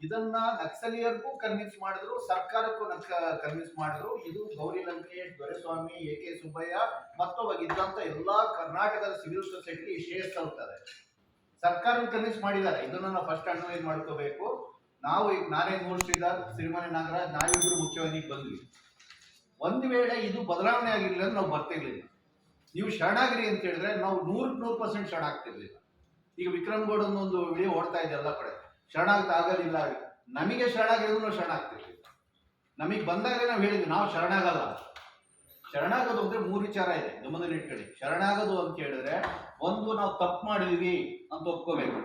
ಇದನ್ನ ನಕ್ಸಲೀಯರಿಗೂ ಕನ್ವಿನ್ಸ್ ಮಾಡಿದ್ರು, ಸರ್ಕಾರಕ್ಕೂ ಕನ್ವಿನ್ಸ್ ಮಾಡಿದ್ರು. ಇದು ಗೌರಿ ಲಂಕೇಶ್, ದೊರೆಸ್ವಾಮಿ, ಎ ಕೆ ಸುಬ್ಬಯ್ಯ ಮತ್ತು ಅವಾಗ ಇದ್ದಂತ ಎಲ್ಲಾ ಕರ್ನಾಟಕದ ಸಿವಿಲ್ ಸೊಸೈಟಿ ಶ್ರೇಷ್ಠ ತಲುಪ್ತಾರೆ ಸರ್ಕಾರ ಕನ್ವಿನ್ಸ್ ಮಾಡಿದ್ದಾರೆ. ಇದನ್ನ ನಾವು ಫಸ್ಟ್ ಅನಲೈಸ್ ಮಾಡ್ಕೋಬೇಕು. ನಾವು ಈಗ ನಾನೇ ಮೂರು ಶ್ರೀಧರ್ ಸಿರಿಮನೆ ನಾಗರಾಜ್, ನಾವಿಬ್ರು ಮುಖ್ಯವಾಹಿನಿಗೆ ಬಂದ್ವಿ. ಒಂದ್ ವೇಳೆ ಇದು ಬದಲಾವಣೆ ಆಗಿರ್ಲಿಲ್ಲ ಅಂದ್ರೆ ನಾವು ಬರ್ತಿರ್ಲಿಲ್ಲ ನೀವು ಶರಣಾಗಿರಿ ಅಂತ ಹೇಳಿದ್ರೆ ನಾವು ನೂರಕ್ಕೆ ನೂರು ಪರ್ಸೆಂಟ್ ಶರಣಾಗ್ತಿರ್ಲಿಲ್ಲ. ಈಗ ವಿಕ್ರಮ್ ಗೌಡ್ ಒಂದು ವಿಡಿಯೋ ಓಡ್ತಾ ಇದೆ ಎಲ್ಲ ಕಡೆ. ಶರಣಾಗ್ತಾ ಆಗೋದಿಲ್ಲ ನಮಗೆ ಶರಣಾಗಿರೋದು ನಾವು ನಮಗ್ ಬಂದಾಗ ನಾವು ಹೇಳಿದ್ವಿ, ನಾವು ಶರಣಾಗಲ್ಲ. ಶರಣಾಗೋದು ಅಂದರೆ ಮೂರು ವಿಚಾರ ಇದೆ, ಗಮನದಲ್ಲಿ ಇಟ್ಕೊಳ್ಳಿ. ಶರಣಾಗೋದು ಅಂತ ಹೇಳಿದ್ರೆ, ಒಂದು ನಾವು ತಪ್ಪು ಮಾಡಿದೀವಿ ಅಂತ ಒಪ್ಕೋಬೇಕು.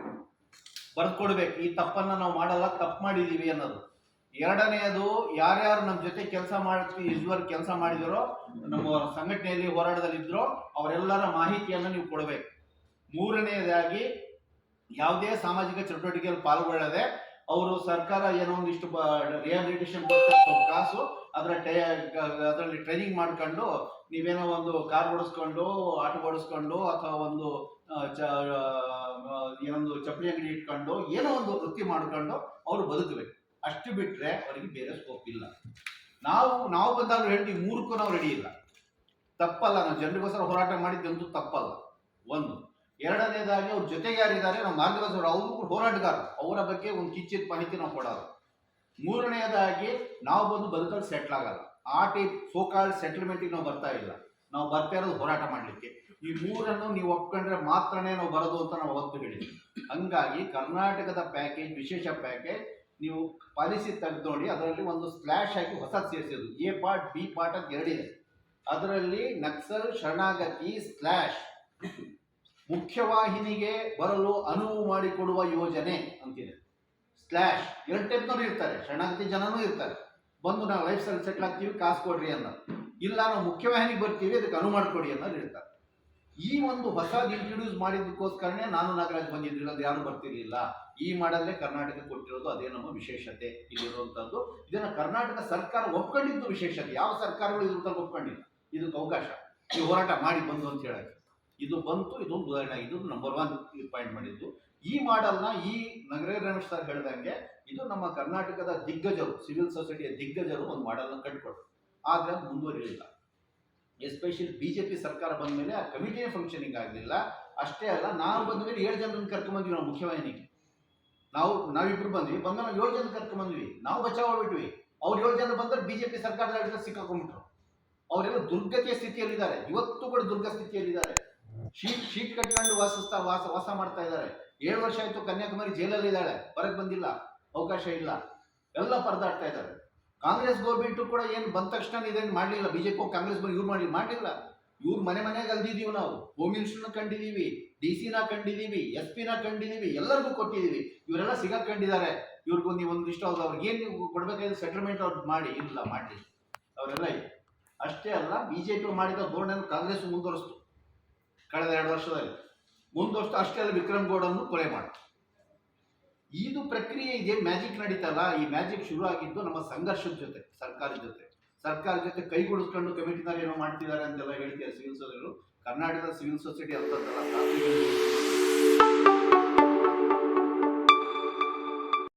ಬರ್ಕೊಡ್ಬೇಕು ಈ ತಪ್ಪನ್ನ ನಾವು ಮಾಡಲ್ಲ, ತಪ್ಪು ಮಾಡಿದೀವಿ ಅನ್ನೋದು. ಎರಡನೆಯದು, ಯಾರ್ಯಾರು ನಮ್ಮ ಜೊತೆ ಕೆಲಸ ಮಾಡ್ತೀವಿ ಇದುವರೆಗೆ ಕೆಲಸ ಮಾಡಿದರೋ, ನಮ್ಮ ಸಂಘಟನೆಯಲ್ಲಿ ಹೋರಾಟದಲ್ಲಿ ಇದ್ರೋ ಅವರೆಲ್ಲರ ಮಾಹಿತಿಯನ್ನು ನೀವು ಕೊಡಬೇಕು. ಮೂರನೆಯದಾಗಿ ಯಾವುದೇ ಸಾಮಾಜಿಕ ಚಟುವಟಿಕೆಯಲ್ಲಿ ಪಾಲ್ಗೊಳ್ಳದೆ ಅವರು ಸರ್ಕಾರ ಏನೋ ಒಂದಿಷ್ಟು ರಿಹಾಬಿಲಿಟೇಷನ್ ಕಾಸು, ಅದರ ಅದರಲ್ಲಿ ಟ್ರೈನಿಂಗ್ ಮಾಡ್ಕೊಂಡು ನೀವೇನೋ ಒಂದು ಕಾರ್ ಓಡಿಸ್ಕೊಂಡು, ಆಟೋ ಓಡಿಸ್ಕೊಂಡು ಅಥವಾ ಒಂದು ಏನೊಂದು ಚಪ್ಪಲಿ ಅಂಗಡಿ ಇಟ್ಕೊಂಡು ಏನೋ ಒಂದು ವೃತ್ತಿ ಮಾಡ್ಕೊಂಡು ಅವರು ಬದುಕಬೇಕು. ಅಷ್ಟು ಬಿಟ್ರೆ ಅವರಿಗೆ ಬೇರೆ ಸ್ಕೋಪ್ ಇಲ್ಲ. ನಾವು ನಾವು ಬಂದಾಗ ಹೇಳ್ತೀವಿ ಮೂರಕ್ಕೂ ನಾವು ರೆಡಿ ಇಲ್ಲ ತಪ್ಪಲ್ಲ, ನಾವು ಜನರಿಗೋಸ್ಕರ ಹೋರಾಟ ಮಾಡಿದ್ದಂತೂ ತಪ್ಪಲ್ಲ. ಒಂದು ಎರಡನೇದಾಗಿ ಅವ್ರ ಜೊತೆಗೆ ಯಾರಿದ್ದಾರೆ? ನಮ್ಮ ಮಾರ್ಗದರ್ಶಕರು ಅವರು. ಹೋರಾಟಗಾರರು. ಅವರ ಬಗ್ಗೆ ಒಂದು ಕಿಚ್ಚಿದ ಮಾಹಿತಿ ನಾವು ಕೊಡೋದು. ಮೂರನೆಯದಾಗಿ ನಾವು ಬಂದು ಬದುಕಲ್ಲಿ ಸೆಟ್ಲ್ ಆಗಲ್ಲ. ಆ ಟೈಪ್ ಸೋಕಾಲ್ ಸೆಟಲ್ಮೆಂಟಿಗೆ ನಾವು ಬರ್ತಾ ಇಲ್ಲ. ನಾವು ಬರ್ತಾ ಇರೋದು ಹೋರಾಟ ಮಾಡಲಿಕ್ಕೆ. ಈ ಮೂರನ್ನು ನೀವು ಒಪ್ಕೊಂಡ್ರೆ ಮಾತ್ರನೇ ನಾವು ಬರೋದು ಅಂತ ನಾವು ಅವತ್ತು ಹೇಳಿದ್ವಿ. ಹಂಗಾಗಿ ಕರ್ನಾಟಕದ ಪ್ಯಾಕೇಜ್ ವಿಶೇಷ ಪ್ಯಾಕೇಜ್ ನೀವು ಪಾಲಿಸಿ ತೆಗೆದೋಡಿ ಅದರಲ್ಲಿ ಒಂದು ಸ್ಲ್ಯಾಶ್ ಹಾಕಿ ಹೊಸ ಸೇರಿಸೋದು ಎ ಪಾರ್ಟ್, ಬಿ ಪಾರ್ಟ್ ಅಂತ ಎರಡಿದೆ. ಅದರಲ್ಲಿ ನಕ್ಸಲ್, ಶರಣಾಗತಿ ಸ್ಲ್ಯಾಶ್ ಮುಖ್ಯವಾಹಿನಿಗೆ ಬರಲು ಅನುವು ಮಾಡಿಕೊಡುವ ಯೋಜನೆ ಅಂತಿದೆ. ಸ್ಲ್ಯಾಶ್ ಎರಡು ಟೈಪ್ನವ್ರು ಇರ್ತಾರೆ, ಶರಣಾರ್ಥಿ ಜನನೂ ಇರ್ತಾರೆ. ಬಂದು ನಾವು ಲೈಫ್ ಸ್ಟೈಲ್ ಸೆಟ್ಲ್ ಆಗ್ತೀವಿ ಕಾಸು ಕೊಡ್ರಿ ಅನ್ನೋ ಇಲ್ಲ, ನಾವು ಮುಖ್ಯವಾಹಿನಿಗೆ ಬರ್ತೀವಿ, ಅದಕ್ಕೆ ಅನುವು ಮಾಡಿಕೊಡಿ ಅನ್ನೋದು ಹೇಳ್ತಾರೆ ಈ ಒಂದು ಹೊಸದು ಇಂಟ್ರೊಡ್ಯೂಸ್ ಮಾಡಿದ್ದಕ್ಕೋಸ್ಕರನೇ ನಾನು ನಾಗರಾಜ್ ಬಂದಿದ್ದಿಲ್ಲ ಅದು ಯಾರು ಬರ್ತಿರ್ಲಿಲ್ಲ. ಈ ಮಾಡಲ್ಲೇ ಕರ್ನಾಟಕ ಕೊಟ್ಟಿರೋದು ಅದೇ ನಮ್ಮ ವಿಶೇಷತೆ ಇಲ್ಲಿರುವಂಥದ್ದು ಇದನ್ನ ಕರ್ನಾಟಕ ಸರ್ಕಾರ ಒಪ್ಕೊಂಡಿದ್ದು ವಿಶೇಷತೆ. ಯಾವ ಸರ್ಕಾರಗಳು ಇದ್ರ ಒಪ್ಕೊಂಡಿಲ್ಲ. ಇದಕ್ಕೆ ಅವಕಾಶ. ಈ ಹೋರಾಟ ಮಾಡಿ ಬಂದು ಅಂತ ಹೇಳಕ್ಕೆ. ಇದು ಬಂತು, ಇದೊಂದು ಉದಾಹರಣೆ ಇದು ನಂಬರ್ ಒನ್ ಪಾಯಿಂಟ್ ಮಾಡಿದ್ದು. ಈ ಮಾಡೆಲ್ನ ಈ ನಗರ ರಮೇಶ್ ಸರ್ ಹೇಳ್ದಂಗೆ ಇದು ನಮ್ಮ ಕರ್ನಾಟಕದ ದಿಗ್ಗಜರು ಸಿವಿಲ್ ಸೊಸೈಟಿಯ ದಿಗ್ಗಜರು ಒಂದು ಮಾಡೆಲ್ನ ಆದ್ರೆ ಅದು ಮುಂದುವರಿಲಿಲ್ಲ. ಎಸ್ಪೆಷಲಿ ಬಿ ಜೆ ಪಿ ಸರ್ಕಾರ ಬಂದ ಮೇಲೆ ಆ ಕಮಿಟಿಯ ಫಂಕ್ಷನಿಂಗ್ ಆಗಲಿಲ್ಲ. ಅಷ್ಟೇ ಅಲ್ಲ, ನಾವು ಬಂದ ಮೇಲೆ ಏಳು ಜನರನ್ನು ಕರ್ಕೊಂಬಂದ್ವಿ ನಾವು ಮುಖ್ಯವಾಹಿನಿಗೆ. ನಾವು, ನಾವಿಬ್ರು ಬಂದ್ವಿ. ಬಂದ ನಾವು ಏಳು ಜನ ಕರ್ಕೊಂಡ್ಬಂದ್ವಿ ನಾವು ಬಚಾವ್ ಬಿಟ್ವಿ ಅವ್ರು ಏಳು ಜನ ಬಂದ್ರೆ ಬಿ ಜೆ ಪಿ ಸರ್ಕಾರದ ಸಿಕ್ಕಾಕೊಂಡ್ಬಿಟ್ರು ಅವರೆಲ್ಲ ದುರ್ಗತಿಯ ಸ್ಥಿತಿಯಲ್ಲಿದ್ದಾರೆ. ಇವತ್ತು ಕೂಡ ದುರ್ಗ ಸ್ಥಿತಿಯಲ್ಲಿದ್ದಾರೆ. ಶೀಟ್ ಶೀಟ್ ಕಟ್ಕೊಂಡು ವಾಸಿಸ್ತಾ, ವಾಸ ವಾಸ ಮಾಡ್ತಾ ಇದ್ದಾರೆ. ಏಳು ವರ್ಷ ಆಯ್ತು ಕನ್ಯಾಕುಮಾರಿ ಜೈಲಲ್ಲಿ ಇದ್ದಾಳೆ ಹೊರಗೆ ಬಂದಿಲ್ಲ. ಅವಕಾಶ ಇಲ್ಲ. ಎಲ್ಲ ಪರದಾಡ್ತಾ ಇದ್ದಾರೆ. ಕಾಂಗ್ರೆಸ್ ಗೋರ್ಮೆಂಟ್ ಕೂಡ ಏನು ಬಂದ ತಕ್ಷಣ ಇದೇನು ಮಾಡಲಿಲ್ಲ. ಬಿಜೆಪಿ ಕಾಂಗ್ರೆಸ್ ಬಂದು ಇವ್ರು ಮಾಡಿ ಮಾಡಲಿಲ್ಲ. ಇವ್ರು ಮನೆ ಮನೆಗೆ ಅಲ್ದಿದೀವಿ ನಾವು. ಹೋಮ್ ಮಿನಿಸ್ಟರ್ನ ಕಂಡಿದೀವಿ ಡಿ ಸಿನ ಕಂಡಿದೀವಿ ಎಸ್ ಪಿನ ಕಂಡಿದೀವಿ ಎಲ್ಲರಿಗೂ ಕೊಟ್ಟಿದೀವಿ ಇವರೆಲ್ಲ ಸಿಗಾಕೊಂಡಿದ್ದಾರೆ. ಇವ್ರಿಗೂ ನೀವು ಒಂದಿಷ್ಟು ಅವ್ರು ಅವ್ರಿಗೆ ಏನು ನೀವು ಕೊಡಬೇಕಾದ್ರೆ ಸೆಟಲ್ಮೆಂಟ್ ಅವ್ರು ಮಾಡಿ. ಇಲ್ಲ ಮಾಡಿ ಅವರೆಲ್ಲ ಅಷ್ಟೇ ಅಲ್ಲ, ಬಿಜೆಪಿ ಮಾಡಿದ ಧೋರಣೆಯನ್ನು ಕಾಂಗ್ರೆಸ್ ಮುಂದುವರಿಸ್ತು. ಕಳೆದ ಎರಡು ವರ್ಷದಲ್ಲಿ. ಮುಂದುವರಿಸ್ತು ಅಷ್ಟೇ ಅಲ್ಲ ವಿಕ್ರಮ್ ಗೌಡನ್ನು ಕೊಲೆ ಮಾಡಿ ಇದು ಪ್ರಕ್ರಿಯೆ ಇದೆ ಮ್ಯಾಜಿಕ್ ನಡೀತಲ್ಲ, ಈ ಮ್ಯಾಜಿಕ್ ಶುರು ಆಗಿದ್ದು ನಮ್ಮ ಸಂಘರ್ಷದ ಜೊತೆ, ಸರ್ಕಾರದ ಜೊತೆ. ಸರ್ಕಾರ ಜೊತೆ ಕೈಗೂಡಿಸ್ಕೊಂಡು ಕಮಿಟಿನಲ್ಲಿ ಏನೋ ಮಾಡ್ತಿದ್ದಾರೆ ಅಂತೆಲ್ಲ ಹೇಳ್ತೀಯ ಸಿವಿಲ್ ಸೊಸೈಟಿ ಕರ್ನಾಟಕದ ಸಿವಿಲ್ ಸೊಸೈಟಿ ಅಂತಂದಲ್ಲ